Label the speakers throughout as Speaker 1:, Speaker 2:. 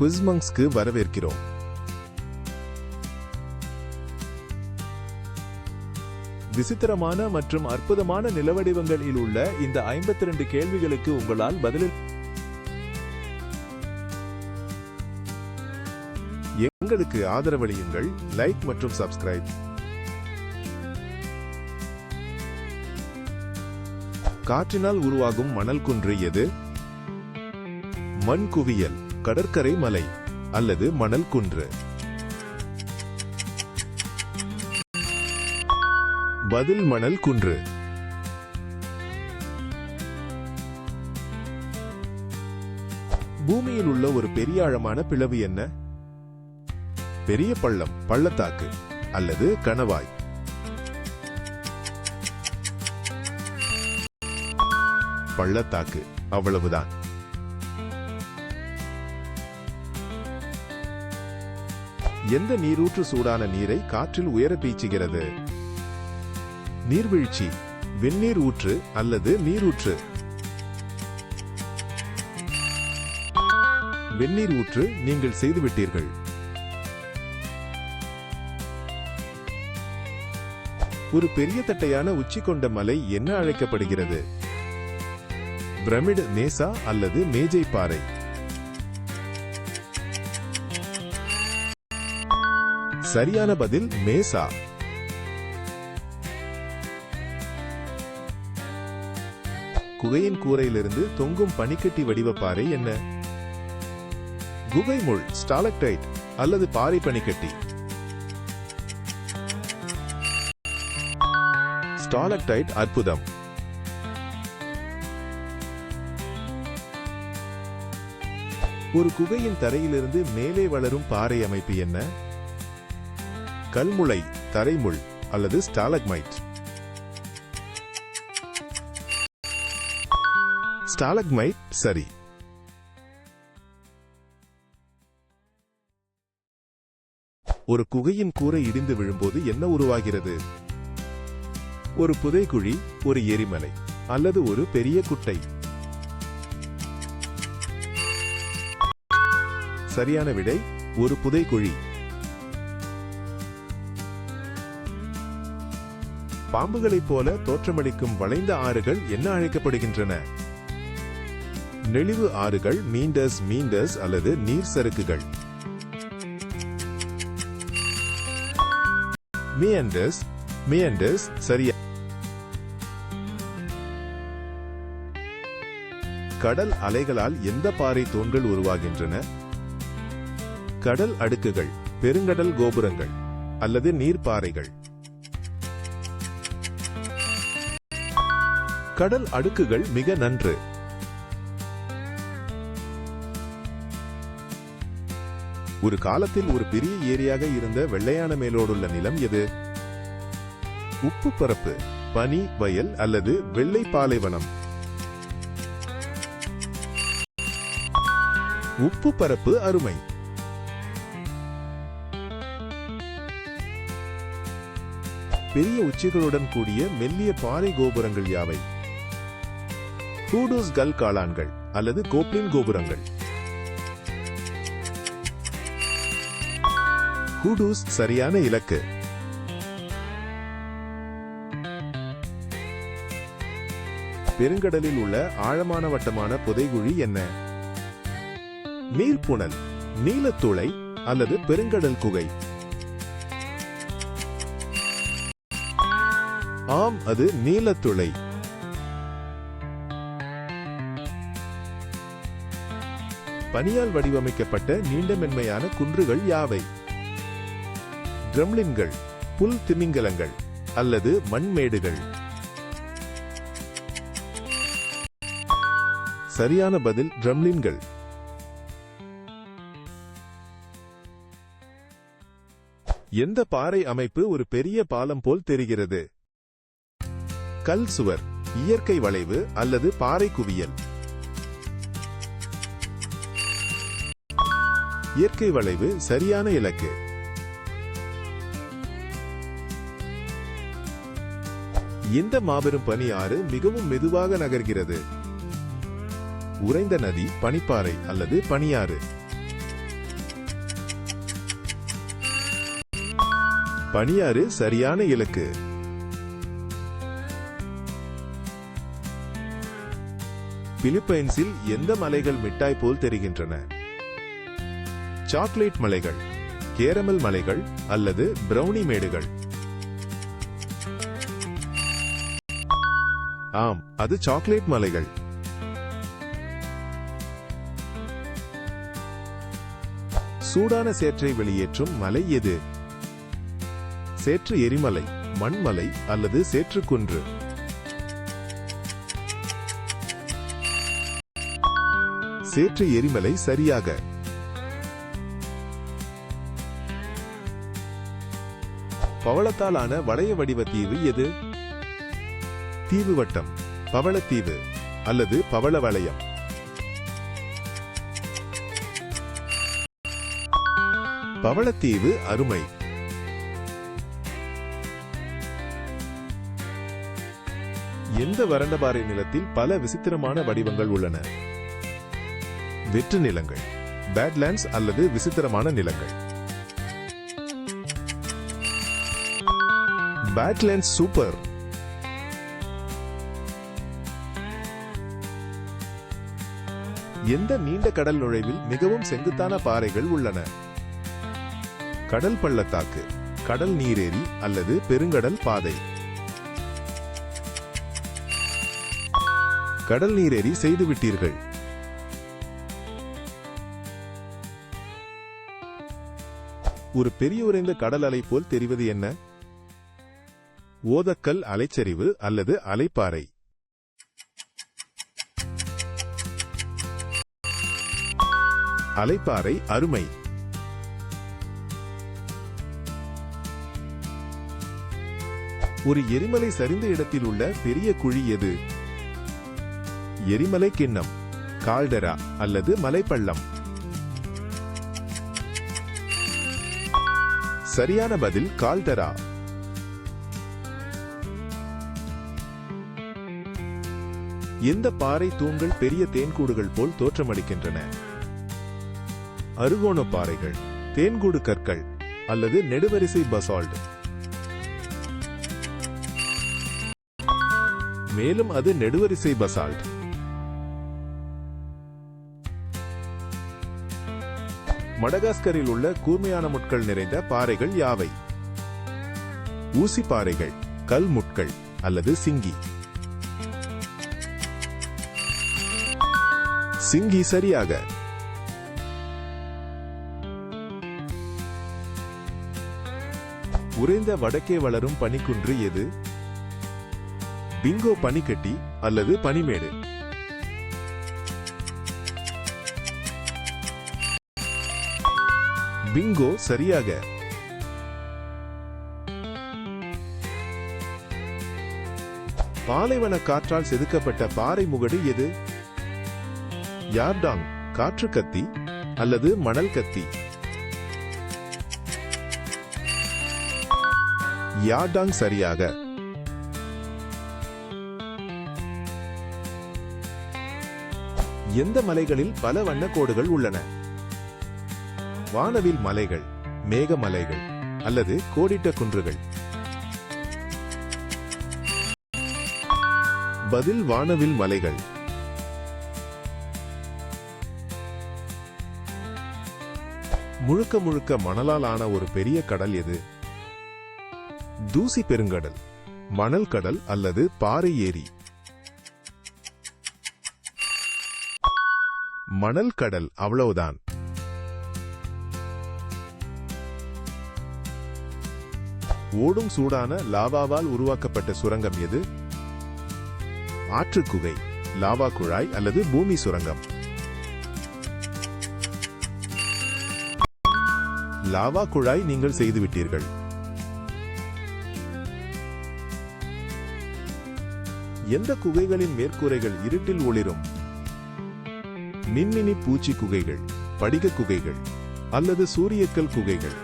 Speaker 1: குவிஸ்மங்ஸ்க்கு வரவேற்கிறோம். விசித்திரமான மற்றும் அற்புதமான நிலவடிவங்களில் உள்ள இந்த 52 கேள்விகளுக்கு உங்களால் பதிலில் எங்களுக்கு ஆதரவளியுங்கள் லைக் மற்றும் சப்ஸ்கிரைப் காற்றினால் உருவாகும் மணல் குன்று எது? மண் குவியல். கடற்கரை மலை அல்லது மணல் குன்று. பதில் மணல் குன்று. பூமியில் உள்ள ஒரு பெரிய ஆழமான பிளவு என்ன? பெரிய பள்ளம் பள்ளத்தாக்கு அல்லது கணவாய். பள்ளத்தாக்கு அவ்வளவுதான். எந்த நீரூற்று சூடான நீரை காற்றில் உயர பீச்சுகிறது? நீர்வீழ்ச்சி வெந்நீர் ஊற்று அல்லது நீரூற்று? வெந்நீர் ஊற்று நீங்கள் செய்துவிட்டீர்கள். ஒரு பெரிய தட்டையான உச்சி கொண்ட மலை என்ன அழைக்கப்படுகிறது? பிரமிடு நேசா அல்லது மேஜை பாறை? சரியான பதில் மேசா. குகையின் கூரையிலிருந்து தொங்கும் பனிக்கட்டி வடிவ பாறை என்ன? குகை முள் ஸ்டாலக்டைட் அல்லது பாறை பனிக்கட்டி? ஸ்டாலக்டைட் அற்புதம். ஒரு குகையின் தரையிலிருந்து மேலே வளரும் பாறை அமைப்பு என்ன? கல்முளை தரைமுள் அல்லது ஸ்டாலக்மைட். ஸ்டாலக்மைட் சரி. ஒரு குகையின் கூரை இடிந்து விழும்போது என்ன உருவாகிறது? ஒரு புதைக்குழி ஒரு எரிமலை அல்லது ஒரு பெரிய குட்டை. சரியான விடை ஒரு புதைக்குழி பாம்புகளைப் போல தோற்றமளிக்கும் வளைந்த ஆறுகள் என்ன அழைக்கப்படுகின்றன? நெளிவு ஆறுகள் மீண்டஸ் மீண்டஸ் அல்லது நீர் சறுக்குகள். மியண்டஸ் மியண்டஸ் சரியா கடல் அலைகளால் எந்த பாறை தூண்கள் உருவாகின்றன? கடல் அடுக்குகள் பெருங்கடல் கோபுரங்கள் அல்லது நீர்ப்பாறைகள். கடல் அடுக்குகள் மிக நன்று. ஒரு காலத்தில் ஒரு பெரிய ஏரியாக இருந்த வெள்ளையான மேலோடுள்ள நிலம் எது? உப்பு பரப்பு பனி வயல் அல்லது வெள்ளை பாலைவனம்? உப்பு பரப்பு அருமை. பெரிய உச்சிகளுடன் கூடிய மெல்லிய பாறை கோபுரங்கள் யாவை? ஹூடூஸ் கல் காளான்கள் அல்லது கோப்ளின் கோபுரங்கள். ஹூடூஸ் சரியான இலக்கு. பெருங்கடலில் உள்ள ஆழமான வட்டமான புதைகுழி என்ன? நீர்ப்புணல் நீலத்துளை அல்லது பெருங்கடல் குகை. ஆம் அது நீலத்துளை. பனியால் வடிவமைக்கப்பட்ட நீண்ட மென்மையான குன்றுகள் யாவை? ட்ரம்லின்கள் புல் திமிங்கலங்கள் அல்லது மண்மேடுகள் சரியான பதில் ட்ரம்லின்கள். எந்த பாறை அமைப்பு ஒரு பெரிய பாலம் போல் தெரிகிறது? கல் சுவர் இயற்கை வளைவு அல்லது பாறை குவியல். இயற்கை வளைவு சரியான இலக்கு. இந்த மாபெரும் பனி ஆறு மிகவும் மெதுவாக நகர்கிறது. உறைந்த நதி பனிப்பாறை அல்லது பனியாறு. பனியாறு சரியான இலக்கு. பிலிப்பைன்ஸில் எந்த மலைகள் மிட்டாய் போல் தெரிகின்றன? சாக்லேட் மலைகள் கேரமல் மலைகள் அல்லது பிரவுனி மேடுகள். ஆம் அது சாக்லேட் மலைகள். சூடான சேற்றை வெளியேற்றும் மலை எது? சேற்று எரிமலை மண்மலை அல்லது சேற்றுக்குன்று சேற்று எரிமலை சரியாக பவளத்தாலான வளைய வடிவ தீவு எது? தீவு வட்டம் பவளத்தீவு அல்லது பவள வளையம். பவளத்தீவு அருமை. எந்த வறண்டபாறை நிலத்தில் பல விசித்திரமான வடிவங்கள் உள்ளன? வெற்று நிலங்கள் பேட்லேண்ட்ஸ் அல்லது விசித்திரமான நிலங்கள். Badlands super. எந்த நீண்ட கடல் நுழைவில் மிகவும் செங்குத்தான பாறைகள் உள்ளன? கடல் பள்ளத்தாக்கு கடல் நீரேரி அல்லது பெருங்கடல் பாதை. கடல் நீரேரி செய்துவிட்டீர்கள் ஒரு பெரிய உறைந்த கடல் அலை போல் தெரிவது என்ன? ஓதக்கல் அலைச்சரிவு அல்லது அலைப்பாறை. அலைப்பாறை அருமை. ஒரு எரிமலை சரிந்த இடத்தில் உள்ள பெரிய குழி எது? எரிமலை கிண்ணம் கால்டரா அல்லது மலைப்பள்ளம். சரியான பதில் கால்டரா. இந்த பாறை தூண்கள் பெரிய தேன்கூடுகள் போல் தோற்றமளிக்கின்றன. அருகோண பாறைகள் தேன்கூடு கற்கள் அல்லது நெடுவரிசை பசால்ட். மேலும் அது நெடுவரிசை பசால்ட். மடகாஸ்கரில் உள்ள கூர்மையான முட்கள் நிறைந்த பாறைகள் யாவை? ஊசி பாறைகள் கல் முட்கள் அல்லது சிங்கி. சிங்கி சரியாக. உறைந்த வடக்கே வளரும் பனிக்குன்று எது? பிங்கோ பனிக்கட்டி அல்லது பனிமேடு? பிங்கோ சரியாக. பாலைவன காற்றால் செதுக்கப்பட்ட பாறை முகடு எது? யார்டாங் காற்று கத்தி அல்லது மணல் கத்தி? யார்டாங் சரியாக? எந்த மலைகளில் பல வண்ணக்கோடுகள் உள்ளன? வானவில் மலைகள் மேகமலைகள் அல்லது கோடிட்ட குன்றுகள்? பதில் வானவில் மலைகள். முழுக்க முழுக்க மணலால் ஆன ஒரு பெரிய கடல் எது? தூசி பெருங்கடல். மணல் கடல் அல்லது பாறை ஏரி. மணல் கடல் அவ்வளவுதான். ஓடும் சூடான லாவாவால் உருவாக்கப்பட்ட சுரங்கம் எது? ஆற்றுக்குகை லாவா குழாய் அல்லது பூமி சுரங்கம். லாவா குழாய் நீங்கள் செய்துவிட்டீர்கள். எந்த குகைகளின் மேற்கூரைகள் இருட்டில் ஒளிரும்? மின்மினி பூச்சி குகைகள் படிக குகைகள் அல்லது சூரியக்கல் குகைகள்?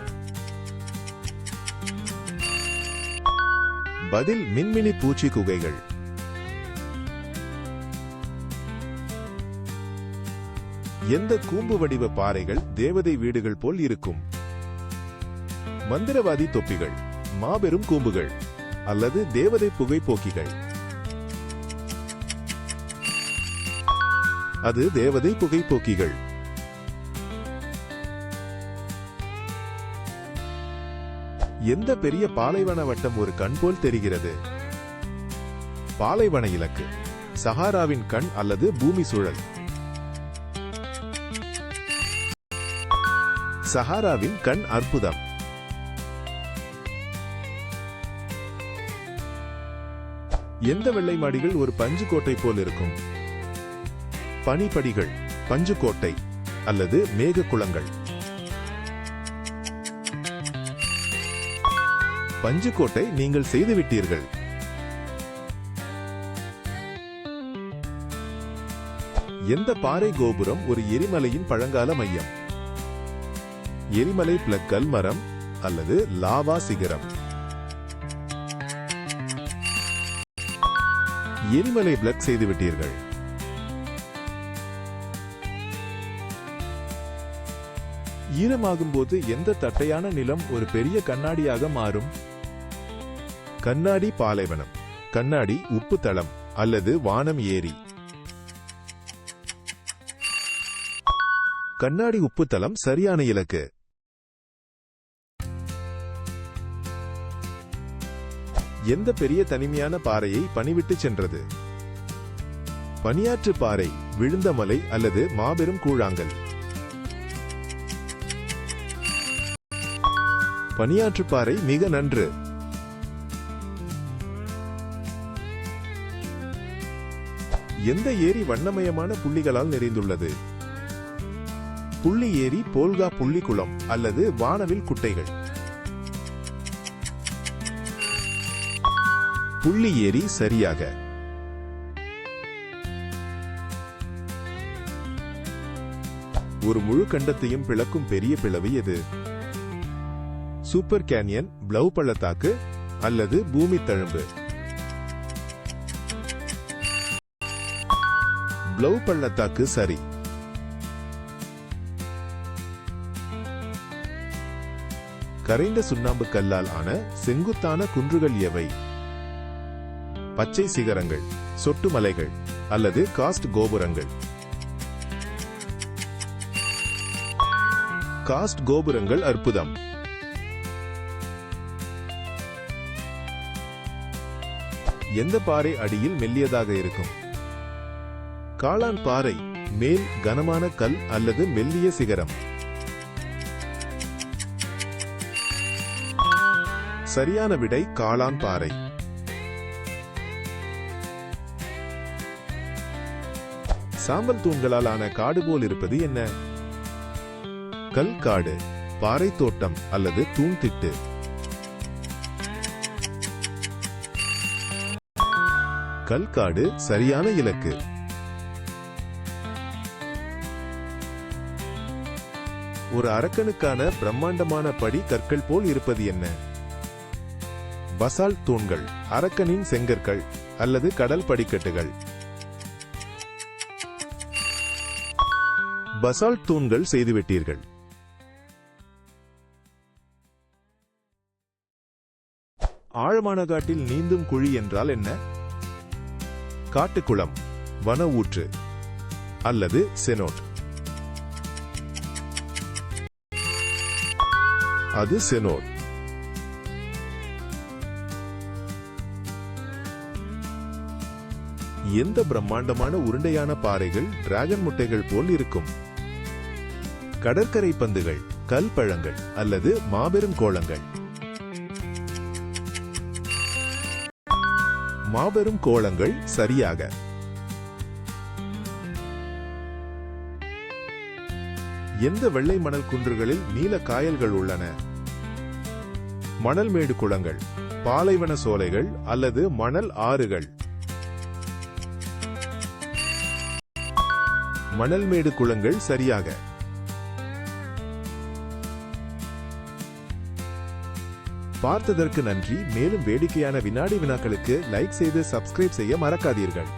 Speaker 1: பதில் மின்மினி பூச்சி குகைகள். எந்த கூம்பு வடிவ பாறைகள் தேவதை வீடுகள் போல் இருக்கும்? மந்திரவாதி தொப்பிகள் மாபெரும் கூம்புகள் அல்லது தேவதை புகைப்போக்கிகள் அது தேவதை புகைப்போக்கிகள் எந்த பெரிய பாலைவன வட்டம் ஒரு கண் போல் தெரிகிறது? பாலைவன இலக்கு சஹாராவின் கண் அல்லது பூமி சூழல். சஹாராவின் கண் அற்புதம். எந்த வெள்ளை மாடிகள் ஒரு பஞ்சு கோட்டை போல் இருக்கும்? பனிப்படிகள் பஞ்சு கோட்டை அல்லது மேக குளங்கள். பஞ்சு கோட்டை நீங்கள் செய்துவிட்டீர்கள் எந்த பாறை கோபுரம் ஒரு எரிமலையின் பழங்கால மையம்? எரிமலை பிளக்கல் கல்மரம் அல்லது லாவா சிகரம். எரிமலை பிளக் செய்துவிட்டீர்கள் ஈரமாகும் போது எந்த தட்டையான நிலம் ஒரு பெரிய கண்ணாடியாக மாறும்? கண்ணாடி பாலைவனம் கண்ணாடி உப்பு தளம் அல்லது வானம் ஏரி. கண்ணாடி உப்பு தளம் சரியான இலக்கு. எந்த பெரிய தனிமையான பாறையை பணிவிட்டு சென்றது? பனியாற்று பாறை விழுந்த மலை அல்லது மாபெரும் கூழாங்கல். பனியாற்று பாறை மிக நன்று. எந்த ஏரி வண்ணமயமான புள்ளிகளால் நிறைந்துள்ளது? புள்ளி ஏரி போல்கா புள்ளி குளம் அல்லது வானவில் குட்டைகள். புள்ளி ஏரி சரியாக. ஒரு முழு கண்டத்தையும் பிளக்கும் பெரிய பிளவு எது? சூப்பர் கேனியன் பிளவு பள்ளத்தாக்கு அல்லது பூமி தழும்பு? பிளவு பள்ளத்தாக்கு சரி. கரைந்த சுண்ணாம்பு கல்லால் ஆன செங்குத்தான குன்றுகள் எவை? பச்சை சிகரங்கள் சொட்டு மலைகள் அல்லது காஸ்ட் கோபுரங்கள். காஸ்ட் கோபுரங்கள் அற்புதம். எந்த பாறை அடியில் மெல்லியதாக இருக்கும்? காளான் பாறை மேல் கனமான கல் அல்லது மெல்லிய சிகரம். சரியான விடை காளான் பாறை. சாம்பல் தூண்களால் ஆன காடு போல் இருப்பது என்ன? கல் காடு பாறை தோட்டம் அல்லது தூண் திட்டு. கல்காடு சரியான இலக்கு. ஒரு அரக்கனுக்கான பிரம்மாண்டமான படி கற்கள் போல் இருப்பது என்ன? பசால்ட் தூண்கள் அரக்கனின் செங்கற்கள் அல்லது கடல் படிக்கட்டுகள். பசால்ட் தூண்கள் செய்துவிட்டீர்கள். ஆழமான காட்டில் நீந்தும் குழி என்றால் என்ன? காட்டுக்குளம் வன ஊற்று அல்லது செனோட். அது செனோட். எந்த பிரம்மாண்டமான உருண்டையான பாறைகள் டிராகன் முட்டைகள் போல் இருக்கும்? கடற்கரை பந்துகள் கல் பழங்கள் அல்லது மாபெரும் கோலங்கள். மாபெரும் கோலங்கள் சரியாக. எந்த வெள்ளை மணல் குன்றுகளில் நீல காயல்கள் உள்ளன? மணல்மேடு குளங்கள் பாலைவன சோலைகள் அல்லது மணல் ஆறுகள். மணல்மேடு குளங்கள் சரியாக. பார்த்ததற்கு நன்றி. மேலும் வேடிக்கையான வினாடி வினாக்களுக்கு லைக் செய்து சப்ஸ்கிரைப் செய்ய மறக்காதீர்கள்.